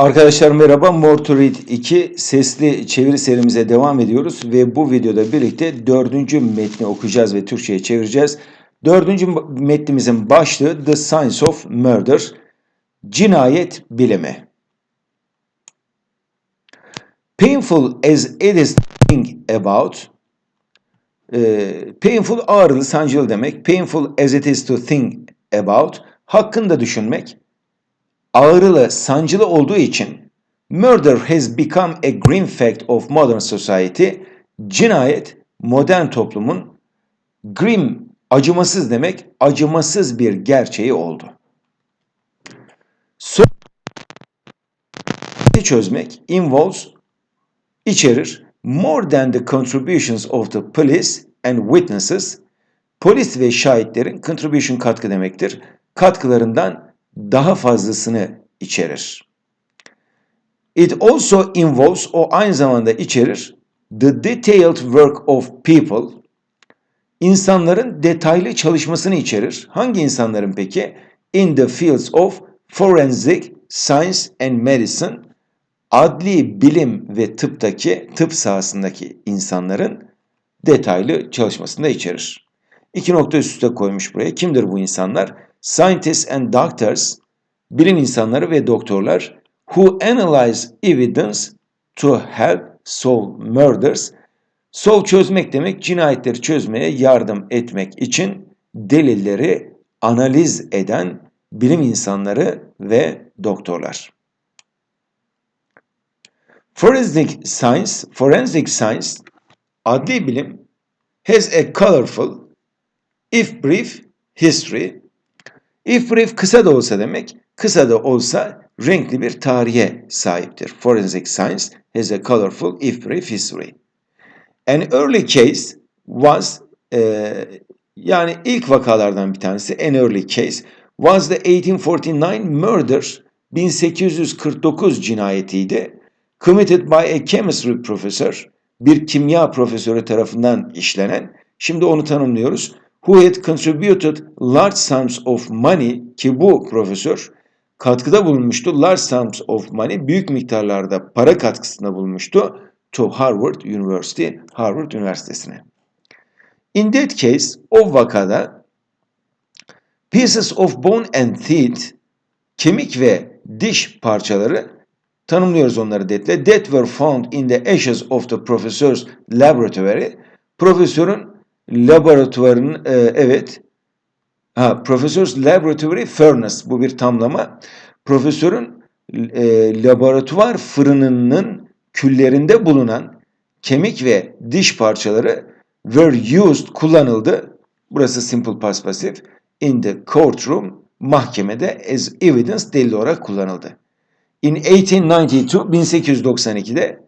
Arkadaşlar merhaba. More to Read 2 sesli çeviri serimize devam ediyoruz ve bu videoda birlikte dördüncü metni okuyacağız ve Türkçe'ye çevireceğiz. Dördüncü metnimizin başlığı The Science of Murder, cinayet bilimi. Painful as it is think about, e, painful ağrılı, sancılı demek. Painful as it is to think about, hakkında düşünmek, ağrılı, sancılı olduğu için murder has become a grim fact of modern society. Cinayet modern toplumun grim, acımasız demek, acımasız bir gerçeği oldu. Sorunu çözmek involves içerir more than the contributions of the police and witnesses polis ve şahitlerin contribution katkı demektir. Katkılarından daha fazlasını içerir. It also involves o aynı zamanda içerir the detailed work of people insanların detaylı çalışmasını içerir. Hangi insanların peki? In the fields of forensic science and medicine adli bilim ve tıptaki tıp sahasındaki insanların detaylı çalışmasını da içerir. İki nokta üst üste koymuş buraya. Kimdir bu insanlar? Scientists and doctors, bilim insanları ve doktorlar who analyze evidence to help solve murders. Solve çözmek demek cinayetleri çözmeye yardım etmek için delilleri analiz eden bilim insanları ve doktorlar. Forensic science, forensic science, adli bilim has a colorful, if brief, history. If brief kısa da olsa demek, kısa da olsa renkli bir tarihe sahiptir. Forensic science has a colorful, if brief, history. An early case was, e, yani ilk vakalardan bir tanesi, an early case, was the 1849 murder, 1849 cinayetiydi committed by a chemistry professor, bir kimya profesörü tarafından işlenen, şimdi onu tanımlıyoruz, who had contributed large sums of money, ki bu profesör katkıda bulunmuştu, large sums of money, büyük miktarlarda para katkısında bulunmuştu, to Harvard University, Harvard Üniversitesi'ne. In that case, o vakada, pieces of bone and teeth, kemik ve diş parçaları tanımlıyoruz onları detle. That were found in the ashes of the professor's laboratory. Profesörün laboratuvarının e, evet ha, professor's laboratory furnace bu bir tamlama. Profesörün e, laboratuvar fırınının küllerinde bulunan kemik ve diş parçaları were used kullanıldı. Burası simple past passive in the courtroom mahkemede as evidence delil olarak kullanıldı. In 1892, 1892'de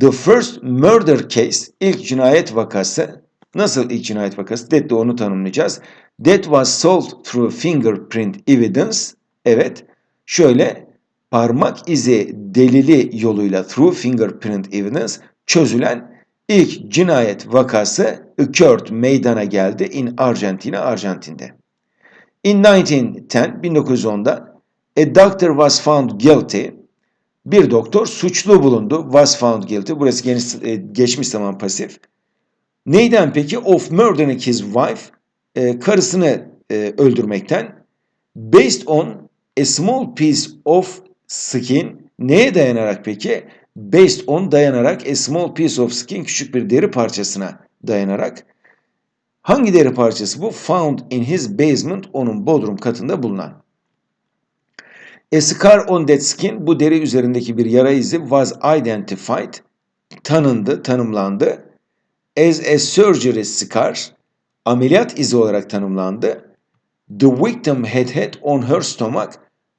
the first murder case, ilk cinayet vakası, nasıl ilk cinayet vakası? That de onu tanımlayacağız. That was solved through fingerprint evidence. Evet, şöyle parmak izi delili yoluyla through fingerprint evidence çözülen ilk cinayet vakası occurred, meydana geldi in Arjantina, Arjantin'de. In 1910, 1910'da A doctor was found guilty. Bir doktor suçlu bulundu. Was found guilty. Burası geniş, e, geçmiş zaman pasif. Neyden peki? Of murdering his wife. E, karısını e, öldürmekten. Based on a small piece of skin. Neye dayanarak peki? Based on dayanarak a small piece of skin. Küçük bir deri parçasına dayanarak. Hangi deri parçası bu? Found in his basement. Onun bodrum katında bulunan. A scar on that skin, bu deri üzerindeki bir yara izi was identified, tanındı, tanımlandı. As a surgery scar, ameliyat izi olarak tanımlandı. The victim had had on her stomach,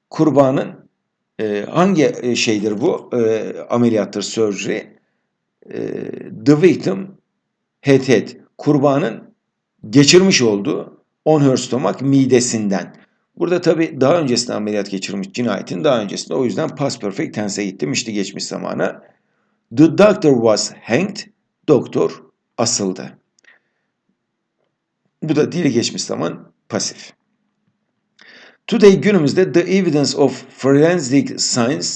kurbanın e, hangi e, şeydir bu? E, ameliyattır surgery. E, the victim had had, kurbanın geçirmiş olduğu on her stomach midesinden. Burada tabi daha öncesinde ameliyat geçirmiş cinayetin daha öncesinde o yüzden past perfect tense'e gittim işte geçmiş zamana. The doctor was hanged. Doktor asıldı. Bu da dili geçmiş zaman pasif. Today günümüzde the evidence of forensic science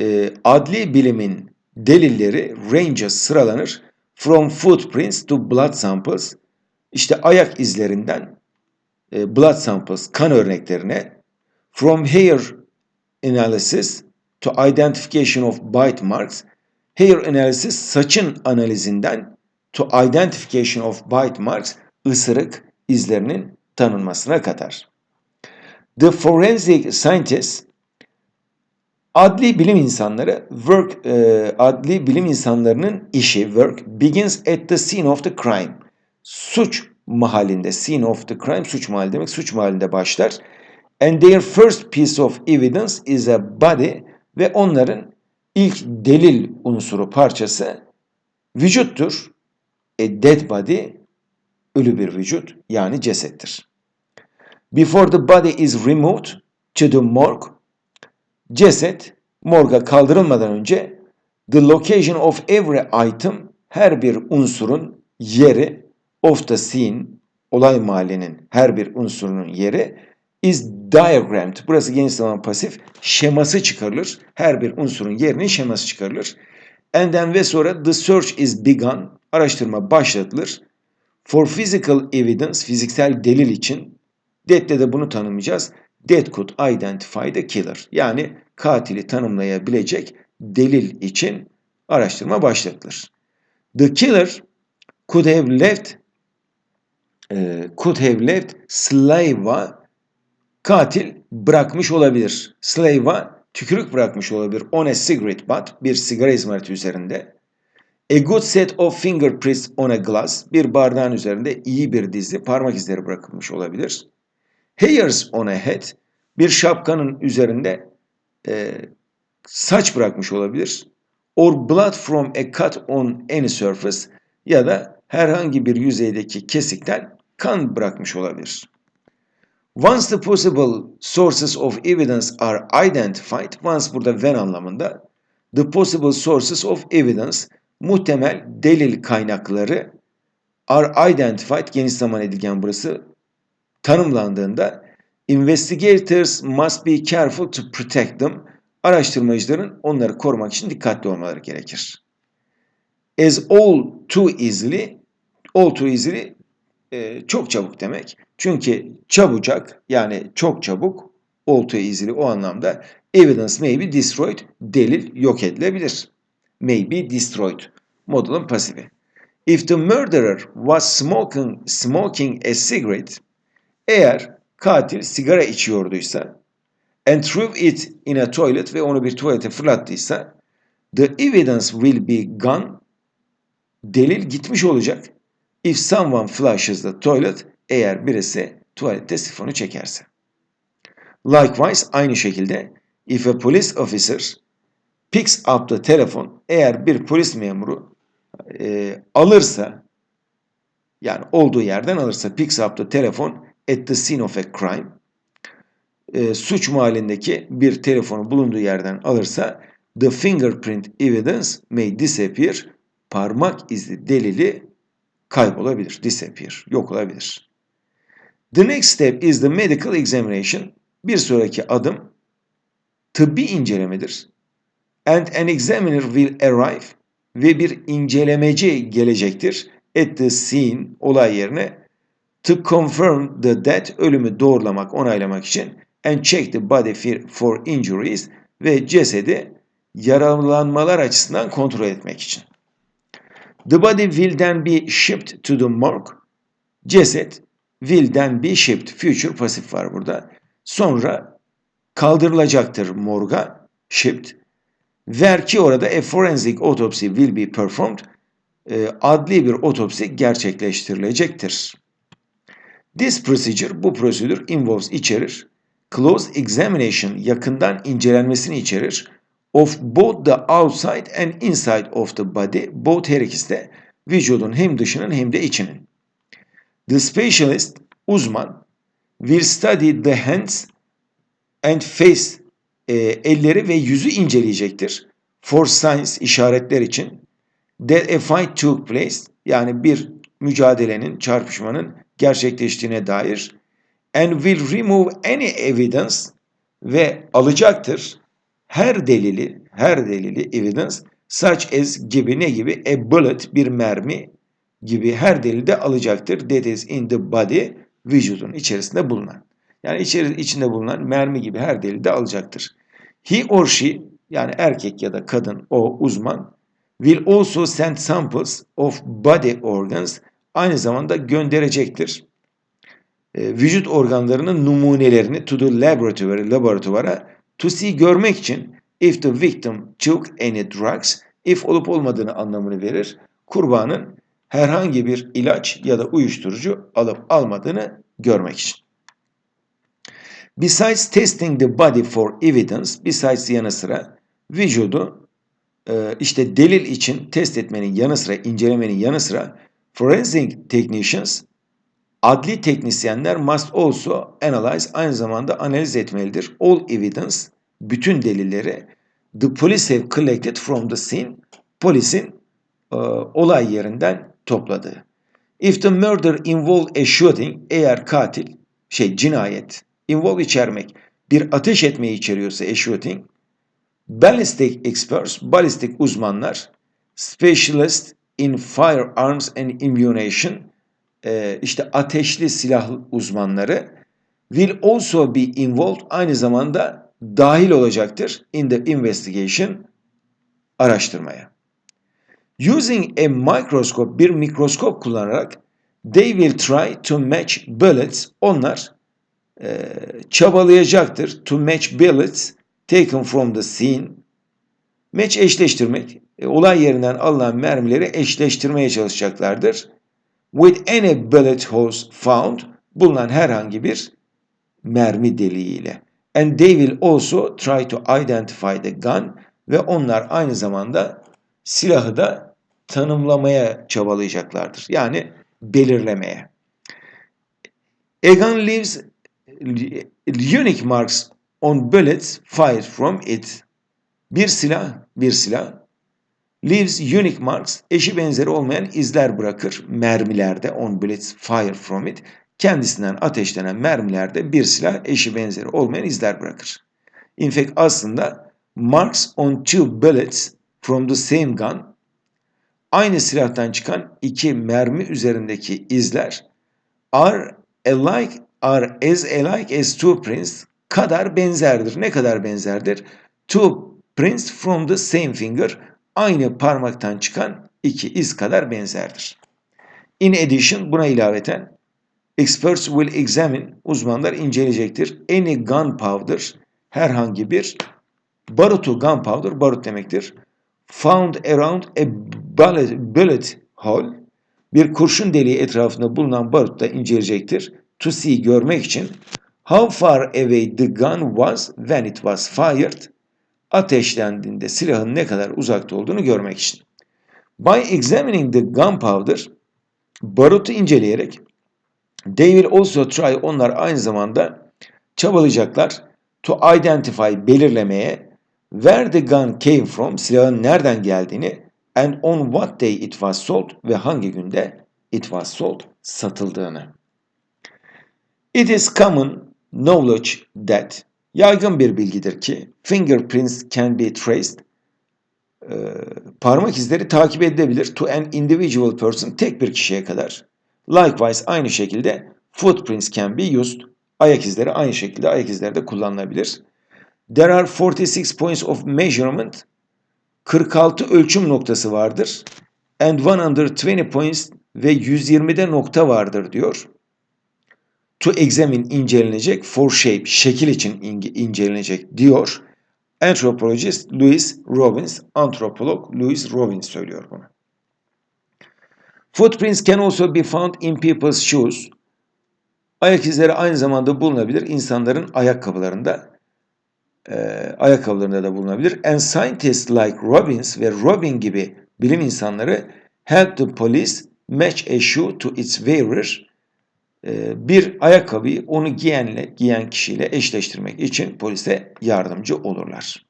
e, adli bilimin delilleri ranges sıralanır. From footprints to blood samples. İşte ayak izlerinden e, blood samples kan örneklerine. From hair analysis to identification of bite marks. Hair analysis saçın analizinden to identification of bite marks ısırık izlerinin tanınmasına kadar. The forensic scientists adli bilim insanları work e, adli bilim insanlarının işi work begins at the scene of the crime. Suç mahallinde scene of the crime suç mahalli demek suç mahallinde başlar. And their first piece of evidence is a body ve onların ilk delil unsuru parçası vücuttur. A dead body ölü bir vücut yani cesettir. Before the body is removed to the morgue, ceset morga kaldırılmadan önce the location of every item her bir unsurun yeri of the scene olay mahallinin her bir unsurunun yeri is diagrammed. Burası geniş zaman pasif. Şeması çıkarılır. Her bir unsurun yerinin şeması çıkarılır. And then ve sonra the search is begun. Araştırma başlatılır. For physical evidence, fiziksel delil için Dead'de de bunu tanımlayacağız. Dead could identify the killer. Yani katili tanımlayabilecek delil için araştırma başlatılır. The killer could have left e, could have left slave'a katil bırakmış olabilir. Slave'a tükürük bırakmış olabilir. On a cigarette butt bir sigara izmariti üzerinde. A good set of fingerprints on a glass bir bardağın üzerinde iyi bir dizi parmak izleri bırakılmış olabilir. Hairs on a head bir şapkanın üzerinde e, saç bırakmış olabilir. Or blood from a cut on any surface ya da herhangi bir yüzeydeki kesikten kan bırakmış olabilir. Once the possible sources of evidence are identified, once burada when anlamında, the possible sources of evidence, muhtemel delil kaynakları are identified, geniş zaman edilgen burası, tanımlandığında investigators must be careful to protect them. Araştırmacıların onları korumak için dikkatli olmaları gerekir. As all too easily, all too easily e, çok çabuk demek. Çünkü çabucak yani çok çabuk all too easily o anlamda evidence may be destroyed delil yok edilebilir. May be destroyed modulun pasifi. If the murderer was smoking, smoking a cigarette eğer katil sigara içiyorduysa and threw it in a toilet ve onu bir tuvalete fırlattıysa the evidence will be gone delil gitmiş olacak if someone flushes the toilet eğer birisi tuvalette sifonu çekerse. Likewise aynı şekilde if a police officer up the telephone eğer bir polis memuru e, alırsa yani olduğu yerden alırsa up the telephone at the scene of a crime e, suç mahallindeki bir telefonu bulunduğu yerden alırsa the fingerprint evidence may disappear parmak izi delili kaybolabilir, disappear, yok olabilir. The next step is the medical examination. Bir sonraki adım tıbbi incelemedir. And an examiner will arrive ve bir incelemeci gelecektir at the scene olay yerine to confirm the death ölümü doğrulamak, onaylamak için and check the body for injuries ve cesedi yaralanmalar açısından kontrol etmek için. The body will then be shipped to the morgue. Ceset will then be shipped. Future pasif var burada. Sonra kaldırılacaktır morga. Shipped. Ver ki orada a forensic autopsy will be performed. E, adli bir otopsi gerçekleştirilecektir. This procedure, bu prosedür involves içerir. Close examination, yakından incelenmesini içerir. Of both the outside and inside of the body, both her ikisi de vücudun hem dışının hem de içinin. The specialist, uzman, will study the hands and face, e, elleri ve yüzü inceleyecektir. For signs, işaretler için. That a fight took place, yani bir mücadelenin, çarpışmanın gerçekleştiğine dair and will remove any evidence ve alacaktır her delili, her delili evidence such as gibi ne gibi a bullet bir mermi gibi her delilde alacaktır. That is in the body vücudun içerisinde bulunan. Yani içeri, içinde bulunan mermi gibi her delilde alacaktır. He or she yani erkek ya da kadın o uzman will also send samples of body organs aynı zamanda gönderecektir. E, vücut organlarının numunelerini to the laboratory laboratuvara to see görmek için if the victim took any drugs if olup olmadığını anlamını verir. Kurbanın herhangi bir ilaç ya da uyuşturucu alıp almadığını görmek için. Besides testing the body for evidence, besides yanı sıra vücudu e, işte delil için test etmenin yanı sıra, incelemenin yanı sıra forensic technicians, adli teknisyenler must also analyze, aynı zamanda analiz etmelidir. All evidence, bütün delilleri the police have collected from the scene, polisin e, olay yerinden topladığı. If the murder involve a shooting, eğer katil, şey cinayet, involve içermek, bir ateş etmeyi içeriyorsa a shooting, ballistic experts, balistik uzmanlar, specialist in firearms and ammunition, e, işte ateşli silah uzmanları, will also be involved, aynı zamanda dahil olacaktır in the investigation, araştırmaya. Using a microscope, bir mikroskop kullanarak they will try to match bullets. Onlar e, çabalayacaktır to match bullets taken from the scene. Match eşleştirmek. E, olay yerinden alınan mermileri eşleştirmeye çalışacaklardır. With any bullet holes found. Bulunan herhangi bir mermi deliğiyle. And they will also try to identify the gun. Ve onlar aynı zamanda silahı da tanımlamaya çabalayacaklardır. Yani belirlemeye. Egan leaves unique marks on bullets fired from it. Bir silah, bir silah leaves unique marks, eşi benzeri olmayan izler bırakır mermilerde on bullets fired from it. Kendisinden ateşlenen mermilerde bir silah eşi benzeri olmayan izler bırakır. In fact aslında marks on two bullets from the same gun aynı silahtan çıkan iki mermi üzerindeki izler are alike are as alike as two prints kadar benzerdir. Ne kadar benzerdir? Two prints from the same finger aynı parmaktan çıkan iki iz kadar benzerdir. In addition buna ilaveten experts will examine uzmanlar inceleyecektir. Any gunpowder herhangi bir barutu gunpowder barut demektir. Found around a bullet, bullet hole bir kurşun deliği etrafında bulunan barutta inceleyecektir. To see görmek için how far away the gun was when it was fired ateşlendiğinde silahın ne kadar uzakta olduğunu görmek için. By examining the gunpowder barutu inceleyerek they will also try onlar aynı zamanda çabalayacaklar to identify belirlemeye where the gun came from silahın nereden geldiğini and on what day it was sold ve hangi günde it was sold satıldığını. It is common knowledge that yaygın bir bilgidir ki fingerprints can be traced e, parmak izleri takip edilebilir to an individual person tek bir kişiye kadar. Likewise aynı şekilde footprints can be used ayak izleri aynı şekilde ayak izleri de kullanılabilir. There are 46 points of measurement 46 ölçüm noktası vardır. And 120 points ve 120'de nokta vardır diyor. To examine incelenecek, for shape şekil için incelenecek diyor. Anthropologist Louis Robbins, antropolog Louis Robbins söylüyor bunu. Footprints can also be found in people's shoes. Ayak izleri aynı zamanda bulunabilir insanların ayakkabılarında e, ayakkabılarında da bulunabilir. And scientists like Robbins ve Robin gibi bilim insanları help the police match a shoe to its wearer. E, bir ayakkabıyı onu giyenle, giyen kişiyle eşleştirmek için polise yardımcı olurlar.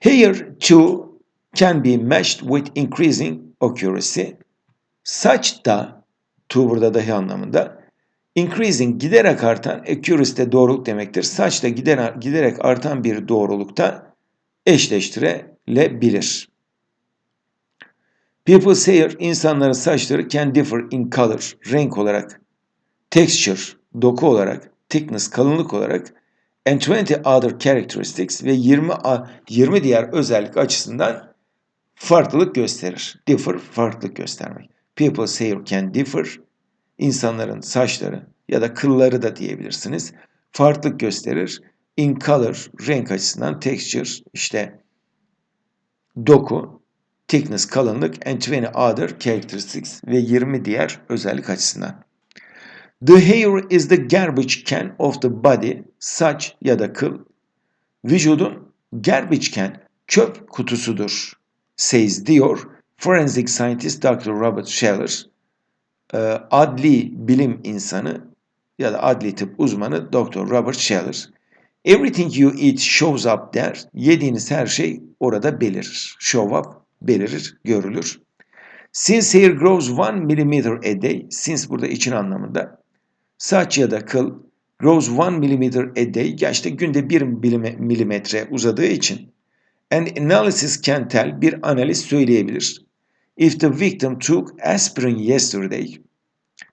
Here too can be matched with increasing accuracy. Such da, to burada dahi anlamında, Increasing giderek artan, accuracy de doğruluk demektir. Saçla giderek, giderek artan bir doğrulukta eşleştirilebilir. People's hair, insanların saçları can differ in color, renk olarak, texture, doku olarak, thickness, kalınlık olarak, and 20 other characteristics ve 20, 20 diğer özellik açısından farklılık gösterir. Differ, farklılık göstermek. People's hair can differ, insanların saçları ya da kılları da diyebilirsiniz. Farklılık gösterir. In color, renk açısından, texture, işte doku, thickness, kalınlık, and 20 other characteristics ve 20 diğer özellik açısından. The hair is the garbage can of the body, saç ya da kıl, vücudun garbage can, çöp kutusudur, says diyor forensic scientist Dr. Robert Scheller, e, adli bilim insanı ya da adli tıp uzmanı Dr. Robert Scheller. Everything you eat shows up der. Yediğiniz her şey orada belirir. Show up, belirir, görülür. Since hair grows 1 millimeter a day, since burada için anlamında. Saç ya da kıl grows 1 millimeter a day, işte günde 1 milimetre uzadığı için. An analysis can tell, bir analiz söyleyebilir. If the victim took aspirin yesterday,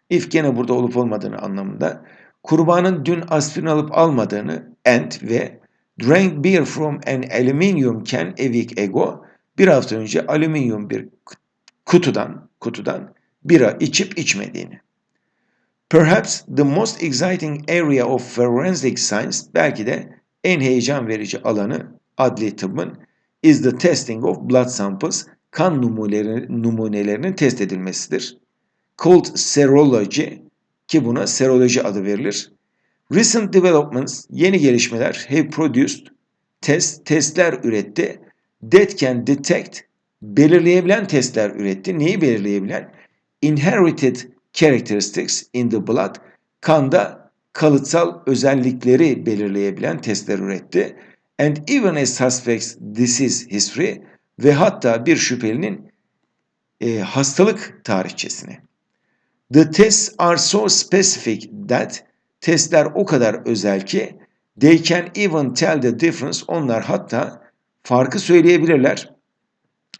if gene burada olup olmadığını anlamında, kurbanın dün aspirin alıp almadığını and ve drank beer from an aluminium can a week ago, bir hafta önce alüminyum bir kutudan, kutudan bira içip içmediğini. Perhaps the most exciting area of forensic science, belki de en heyecan verici alanı adli tıbbın is the testing of blood samples, kan numuneleri, numunelerinin test edilmesidir. Called serology ki buna seroloji adı verilir. Recent developments, yeni gelişmeler have produced test, testler üretti. Can detect, belirleyebilen testler üretti. Neyi belirleyebilen? Inherited characteristics in the blood, kanda kalıtsal özellikleri belirleyebilen testler üretti. And even a suspect's disease history ve hatta bir şüphelinin e, hastalık tarihçesini. The tests are so specific that testler o kadar özel ki they can even tell the difference onlar hatta farkı söyleyebilirler.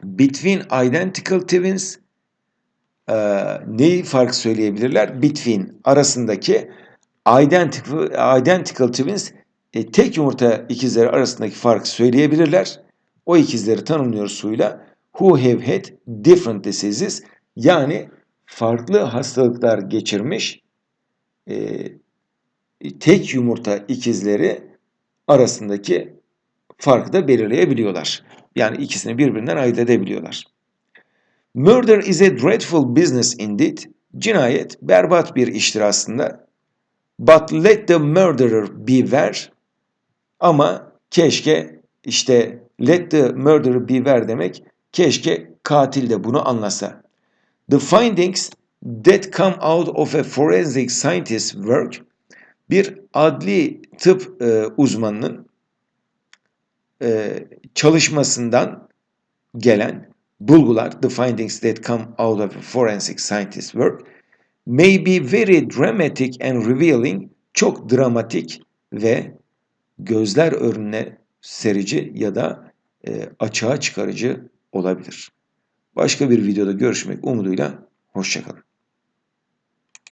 Between identical twins e, neyi fark söyleyebilirler? Between arasındaki identical, identical twins e, tek yumurta ikizleri arasındaki farkı söyleyebilirler. O ikizleri tanımlıyoruz suyla. Who have had different diseases yani farklı hastalıklar geçirmiş e, tek yumurta ikizleri arasındaki farkı da belirleyebiliyorlar. Yani ikisini birbirinden ayırt edebiliyorlar. Murder is a dreadful business indeed. Cinayet berbat bir iştir aslında. But let the murderer beware. Ama keşke işte let the murderer beware demek keşke katil de bunu anlasa. The findings that come out of a forensic scientist's work bir adli tıp e, uzmanının e, çalışmasından gelen bulgular, the findings that come out of a forensic scientist's work, may be very dramatic and revealing, çok dramatik ve gözler önüne serici ya da e, açığa çıkarıcı olabilir. Başka bir videoda görüşmek umuduyla, hoşçakalın.